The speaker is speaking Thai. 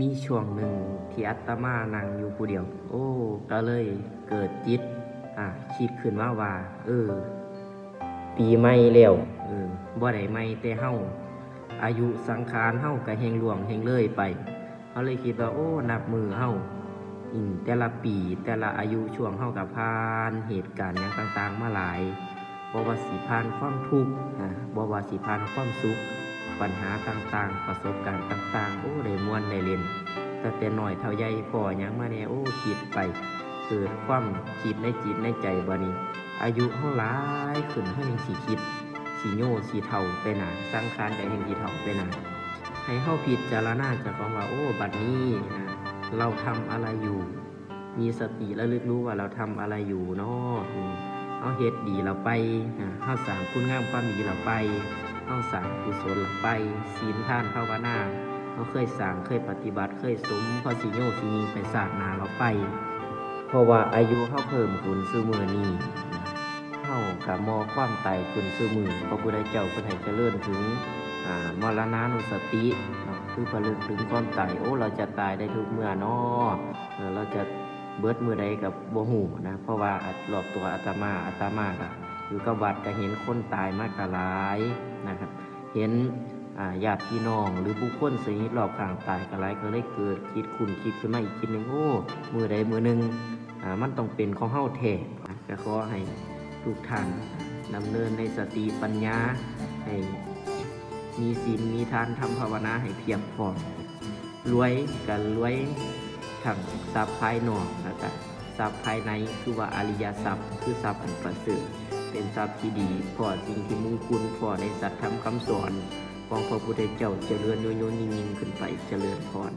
มีช่วงหนึ่งที่อัตมานั่งอยู่ผู้เดียว โอ้ ก็เลยเกิดจิต อะคิดขึ้นมาว่า เออ ปีใหม่แล้วเออบ่ได้ใหม่แต่เฮาอายุสังขารเฮาก็แหงหลวงแหงเลยไปเขาเลยคิดว่าโอ้นับมือเฮาอืมแต่ละปีแต่ละอายุช่วงเฮากับผ่านเหตุการณ์หยังต่าง ๆ มาหลายบ่ว่าสิผ่านความทุกข์อะบ่ว่าสิผ่านความสุข ปัญหาต่างๆ ประสบการณ์ต่างๆ โอ้ได้มวนได้เล่นแต่แต่หน้อยเท่าใหญ่พอยังมาแน่โอ้คิดไป เกิดความคิดในจิตในใจบ่นี้ อายุเฮาหลายขึ้นเฮายังสิคิดสิโย่สิเท่าไปหนาสังขารก็แห่งสิเท่าไปหนาให้เฮาพิดจารณาจากของว่าโอ้บัดนี้นะเราทำอะไรอยู่ มีสติและลึกรู้ว่าเราทำอะไรอยู่เนาะอืมเฮาเฮ็ดดีเราไปอ่าเฮาสางคุณงามความดีเราไป เฮาสร้างกุศลไปศีลท่านภาวนาเฮาเคยสร้างเคยปฏิบัติเคยสมพอสิโยสิมีไปสางหนาเราไป เพราะว่าอายุเฮาเพิ่มขึ้นซุมื้อนี้นะเฮากับมอความตายขึ้นซุมื้อพระพุทธเจ้าพิ่นให้เจริญถึงมรณานุสติคือระลึกถึงความตายโอ้เราจะตายได้ทุกเมื่อนอเราจะเบิดมือใดกับบ่ฮู้นะเพราะว่าอัตรอบตัวอาตมาอาตมาก็ อยู่กับวัดก็เห็นคนตายมากหลายนะครับ เห็นอ่าญาติพี่น้องหรือผู้คนสนิทรอบข้างตายก็หลายก็เลยเกิดคิดคุณคิดขึ้นมาอีกคิดหนึงโอ้มือใดมือหนึงอ่ามันต้องเป็นของเฮาแท้นะก็ขอให้ทุกท่านดำเนินในสติปัญญาให้มีศีลมีทานทำภาวนาให้เพียงพอรวยกันรวยทั้งทรัพย์ภายนอกแล้วก็ทรัพย์ภายในคือว่าอริยทรัพย์คือทรัพย์อันประเสริฐ เป็นทรัพย์ที่ดีพอสิ่งที่มุ่งคุณพอในสัตธรรมคำสอน ของพระพุทธเจ้าเจริญโยโยนิ่งๆขึ้นไปเจริญพร